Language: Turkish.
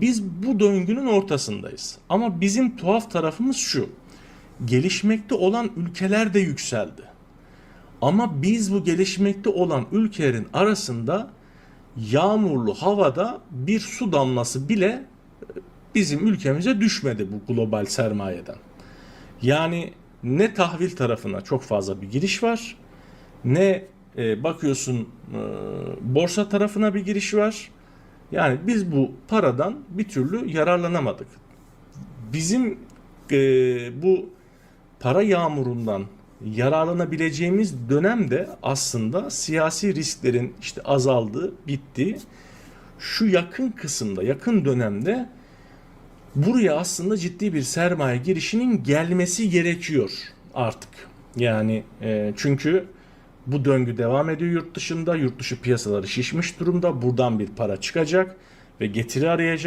Biz bu döngünün ortasındayız. Ama bizim tuhaf tarafımız şu. Gelişmekte olan ülkeler de yükseldi. Ama biz bu gelişmekte olan ülkelerin arasında yağmurlu havada bir su damlası bile e, bizim ülkemize düşmedi bu global sermayeden. Yani ne tahvil tarafına çok fazla bir giriş var, ne e, bakıyorsun e, borsa tarafına bir giriş var. Yani biz bu paradan bir türlü yararlanamadık. Bizim e, bu para yağmurundan yararlanabileceğimiz dönemde aslında siyasi risklerin işte azaldığı, bittiği şu yakın kısımda, yakın dönemde buraya aslında ciddi bir sermaye girişinin gelmesi gerekiyor artık. Yani e, çünkü bu döngü devam ediyor yurt dışında. Yurt dışı piyasaları şişmiş durumda. Buradan bir para çıkacak ve getiri arayacak.